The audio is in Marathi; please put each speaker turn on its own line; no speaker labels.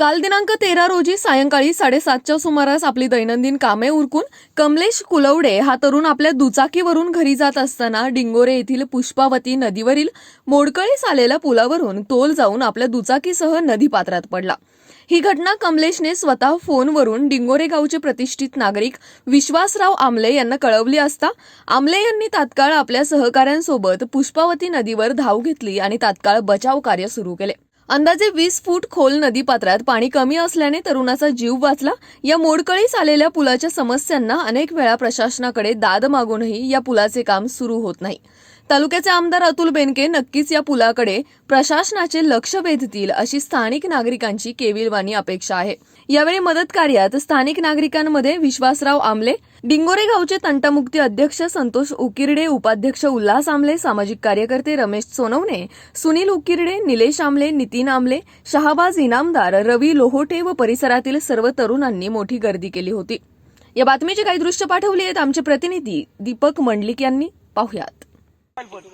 काल दिनांक तेरा रोजी सायंकाळी साडेसातच्या सुमारास आपली दैनंदिन कामे उरकून कमलेश कुलवडे हा तरुण आपल्या दुचाकीवरून घरी जात असताना डिंगोरे येथील पुष्पावती नदीवरील मोडकळीस आलेल्या पुलावरून तोल जाऊन आपल्या दुचाकीसह नदीपात्रात पडला. ही घटना कमलेशने स्वतः फोनवरून डिंगोरे गावचे प्रतिष्ठित नागरिक विश्वासराव आमले यांना कळवली असता आमले यांनी तात्काळ आपल्या सहकाऱ्यांसोबत पुष्पावती नदीवर धाव घेतली आणि तात्काळ बचाव कार्य सुरू केले. अंदाजे वीस फूट खोल नदीपात्रात पाणी कमी असल्याने तरुणाचा जीव वाचला. या मोडकळीस आलेल्या पुलाच्या समस्यांना अनेक वेळा प्रशासनाकडे दाद मागूनही या पुलाचे काम सुरू होत नाही. तालुक्याचे आमदार अतुल बेनके नक्कीच या पुलाकडे प्रशासनाचे लक्ष वेधतील अशी स्थानिक नागरिकांची केविलवाणी अपेक्षा आहे. यावेळी मदत कार्यात स्थानिक नागरिकांमध्ये विश्वासराव आमले डिंगोरे गावचे तंटामुक्ती अध्यक्ष संतोष उकिरडे उपाध्यक्ष उल्हास आमले सामाजिक कार्यकर्ते रमेश सोनवणे सुनील उकिरडे निलेश आमले नितीन आमले शहाबाज इनामदार रवी लोहोटे व परिसरातील सर्व तरुणांनी मोठी गर्दी केली होती. या बातमीची काही दृश्य पाठवली आहेत आमचे प्रतिनिधी दीपक मंडलिक यांनी. पाहुयात. போட்டு